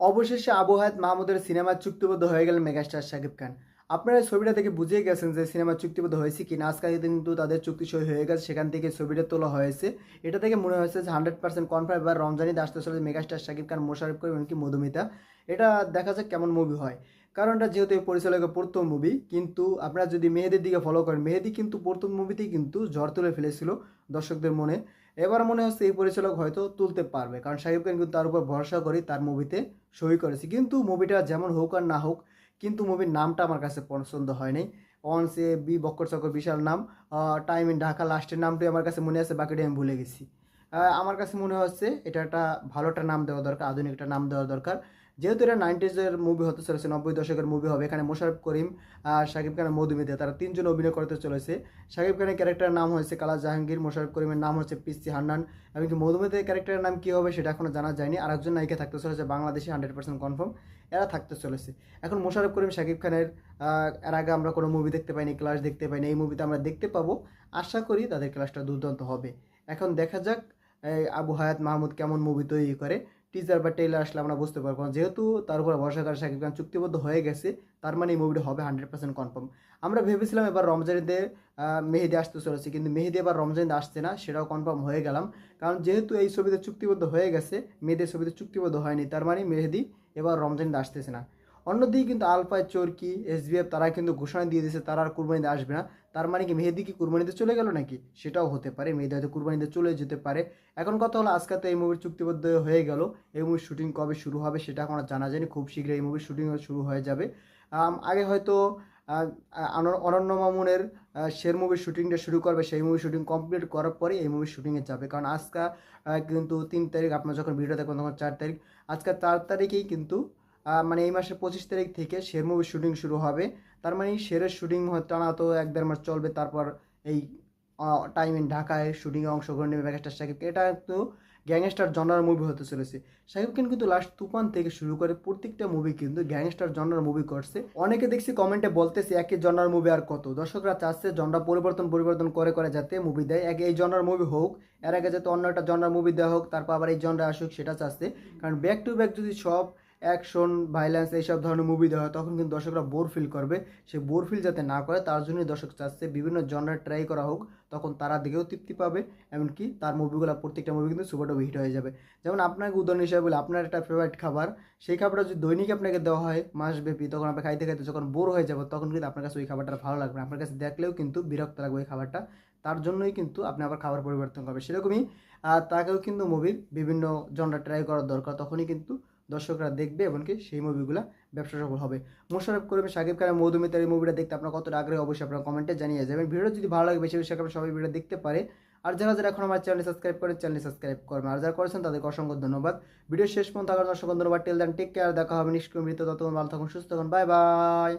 অবশেষে আবু হায়াত মাহমুদের সিনেমার চুক্তিবদ্ধ হয়ে গেলেন মেগাস্টার শাকিব খান। আপনারা ছবিটা থেকে বুঝিয়ে গেছেন যে সিনেমা চুক্তিবদ্ধ হয়েছে কি না আজকাল কিন্তু তাদের চুক্তি সই হয়ে গেছে, সেখান থেকে ছবিটা তোলা হয়েছে। এটা থেকে মনে হয়েছে যে হান্ড্রেড পার্সেন্ট কনফার্ম এবার রমজানিতে আসতে চলেছে মেগাস্টার শাকিব খান মোশারফ করিম এমনকি মধুমিতা। এটা দেখা যাক কেমন মুভি হয়। কারণ এটা যেহেতু পরিচালকের প্রথম মুভি কিন্তু আপনারা যদি মেহেদির দিকে ফলো করেন, মেহেদি কিন্তু প্রথম মুভিতেই কিন্তু ঝড় তুলে ফেলেছিল দর্শকদের মনে। এবার মনে হচ্ছে এই পরিচালক হয়তো তুলতে পারবে, কারণ শাকিব খান কিন্তু তার উপর ভরসা করি তার মুভিতে সই করেছি। কিন্তু মুভিটা যেমন হোক আর না হোক, কিন্তু মুভির নামটা আমার কাছে পছন্দ হয়নি। অনস এ বি বক্কর চক্কর, বিশাল নাম টাইম ইন ঢাকা লাস্টের নামটি আমার কাছে মনে আছে, বাকিটা আমি ভুলে গেছি। আমার কাছে মনে হচ্ছে এটা একটা ভালো একটা নাম দেওয়া দরকার, আধুনিক একটা নাম দেওয়া দরকার। যেহেতু এটা নাইনটিজের মুভি হতে চলেছে, নব্বই দশকের মুভি হবে, এখানে মোশারফ করিম আর শাকিব খানের মধুমিতা, তারা তিনজন অভিনয় করতে চলেছে। শাকিব খানের ক্যারেক্টারের নাম হয়েছে কালা জাহাঙ্গীর মোশারফ করিমের নাম হচ্ছে পিসি হান্নান, এমনকি মধুমিতার ক্যারেক্টারের নাম কী হবে সেটা এখনও জানা যায়নি। আর একজন নায়িকা থাকতে চলেছে, বাংলাদেশে হান্ড্রেড পার্সেন্ট কনফার্ম এরা থাকতে চলেছে। এখন মোশারফ করিম, শাকিব খানের এর আগে আমরা কোনো মুভি দেখতে পাইনি ক্লাস দেখতে পাইনি, এই মুভিতে আমরা দেখতে পাবো। আশা করি তাদের ক্লাসটা দুর্দান্ত হবে। এখন দেখা যাক আবু হায়াত মাহমুদ কেমন মুভি তৈরি করে। টিজার বা ট্রেলার আসলে আমরা বুঝতে পারব না। যেহেতু তার উপর ভরসা শাকিব খান চুক্তিবদ্ধ হয়ে গেছে, তার মানে এই মুভিটা হবে হান্ড্রেড পার্সেন্ট কনফার্ম আমরা ভেবেছিলাম এবার রমজানিতে মেহেদি আসতে চলেছে, কিন্তু মেহেদি এবার রমজানিতে আসছে না, সেটাও কনফার্ম হয়ে গেলাম। কারণ যেহেতু এই ছবিতে চুক্তিবদ্ধ হয়ে গেছে মেয়েদের ছবিতে চুক্তিবদ্ধ হয়নি, তার মানে মেহেদি এবার রমজানিতে আসতেছে না। অন্যদিকে কিন্তু আলফায় চোরকি, এসবিএফ তারা কিন্তু ঘোষণা দিয়ে দিয়েছে, তারা আর কুরবানিতে আসবে না। তার মানে কি, মেহেদি কি কুরবানিতে চলে গেল নাকি? সেটাও হতে পারে, মেহেদি হয়তো কুরবানিতে চলে যেতে পারে। এখন কথা হলো, আজকে তো এই মুভির চুক্তিবদ্ধ হয়ে গেল। এই মুভির শুটিং কবে শুরু হবে সেটা এখন জানা যায়নি। খুব শীঘ্রই এই মুভির শুটিং শুরু হয়ে যাবে। আগে হয়তো অনন্য মামুনের শের মুভির শুটিংটা শুরু করবে, সেই মুভির শুটিং কমপ্লিট করার পরে এই মুভির শুটিংয়ে যাবে। কারণ আজকে কিন্তু তিন তারিখ, আপনার যখন ভিডিও দেখবেন তখন চার তারিখ। আজকে চার তারিখেই কিন্তু মানে এই মাসের পঁচিশ তারিখ থেকে শের মুভির শুটিং শুরু হবে। তার মানে এই শেরের শুটিং টানা তো এক দেড় মাস চলবে, তারপর এই টাইম ইন ঢাকায় শুটিংয়ে অংশগ্রহণ নেবে মেগাস্টার সাকিব। এটা তো গ্যাংস্টার জনার মুভি হতে চলেছে। শাকিব খান কিন্তু লাস্ট তুফান থেকে শুরু করে প্রত্যেকটা মুভি কিন্তু গ্যাংস্টার জনার মুভি করছে। অনেকে দেখছি কমেন্টে বলতেছে, একই জনার মুভি আর কত? দর্শকরা চাচ্ছে জনরা পরিবর্তন পরিবর্তন করে করে যাতে মুভি দেয়। এক এই জনার মুভি হোক, এর আগে যাতে অন্য একটা জনার মুভি দেওয়া হোক, তারপর আবার এই জনরা আসুক, সেটা চাচ্ছে। কারণ ব্যাক টু ব্যাক যদি সব অ্যাকশন ভাইলেন্স এইসব ধরনের মুভি দেওয়া হয়, তখন কিন্তু দর্শকরা বোর ফিল করবে। সে বোর ফিল যাতে না করে, তার জন্যই দর্শক চাচ্ছে বিভিন্ন জনরা ট্রাই করা হোক, তখন তারা দিকেও তৃপ্তি পাবে। এমনকি তার মুভিগুলো প্রত্যেকটা মুভি কিন্তু সুপার ডুপার হিট হয়ে যাবে। যেমন আপনাকে উদাহরণ হিসাবে বলে, আপনার একটা ফেভারিট খাবার, সেই খাবারটা যদি দৈনিক আপনাকে দেওয়া হয়, মাসব্যাপী, তখন আপনি খাইতে খাইতে যখন বোর হয়ে যাবে, তখন কিন্তু আপনার কাছে ওই খাবারটা ভালো লাগবে। আপনার কাছে দেখলেও কিন্তু বিরক্ত লাগবে ওই খাবারটা। তার জন্যই কিন্তু আপনি আবার খাবার পরিবর্তন করবে সেরকমই তাকেও কিন্তু মুভির বিভিন্ন জনরা ট্রাই করার দরকার, তখনই কিন্তু দর্শকরা দেখবে এমনকি সেই মুভিগুলো ব্যবসা সফল হবে। মোশারফ করিম সাকিব খানের মধুমিতার এই মুভিটা দেখতে আপনার কতটা আগ্রহী, অবশ্যই আপনার কমেন্টে জানিয়ে যাবেন। ভিডিও যদি ভালো লাগে, বেশি বেশি আপনারা সবাই ভিডিও দেখতে পারে। আর যারা যারা এখন আমার চ্যানেল সাবস্ক্রাইব করে চ্যানেল সাবস্ক্রাইব করবেন। আর যারা করেছেন, তাদেরকে অসংখ্য ধন্যবাদ। ভিডিও শেষ পর্যন্ত জন্য অসংখ্য ধন্যবাদ। টেল দেন টেক কেয়ার দেখা হবে নিষ্ক্রিয় মৃত্যু ততক্ষণ ভালো থাকুন, সুস্থ থাকুন। Bye bye